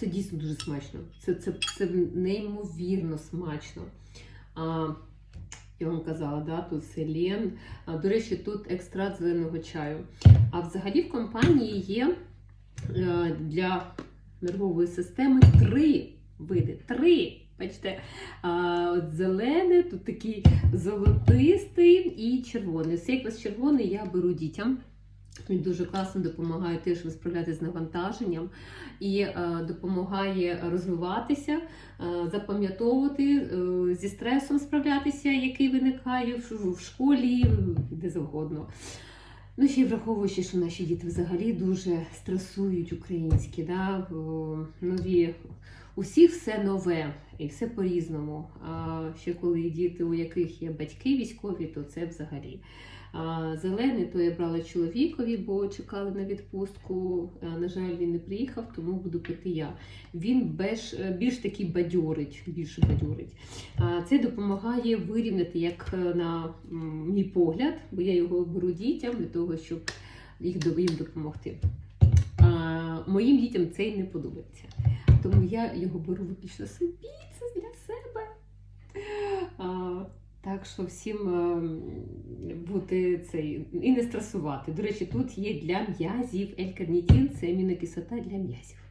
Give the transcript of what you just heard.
Це дійсно дуже смачно. Це, це, це неймовірно смачно. А, я вам казала, да, тут селен. А, до речі, тут екстракт зеленого чаю. А взагалі в компанії є е, для нервової системи три види. Три. Бачите, а, от зелений, тут такий золотистий і червоний. Ось якраз червоний я беру дітям. Він дуже класно допомагає теж справлятися з навантаженням і е, допомагає розвиватися, е, запам'ятовувати, е, зі стресом справлятися, який виникає в, в школі, де завгодно. Ну, ще й враховуючи, що наші діти взагалі дуже стресують українські, да? нові. Усіх все нове і все по-різному. Ще коли діти, у яких є батьки військові, то це взагалі. Зелений то я брала чоловікові, бо чекали на відпустку. На жаль, він не приїхав, тому буду пити я. Він більш, більш такий бадьорить, більше бадьорить. Це допомагає вирівняти, як е, на мій погляд, бо я його беру дітям для того, щоб їх їм допомогти. Моїм дітям це й не подобається. Тому я його беру виключно собі, це для себе. А, так що всім е, бути цей і не стресувати. До речі, тут є для м'язів L-карнітин, це амінокислота для м'язів.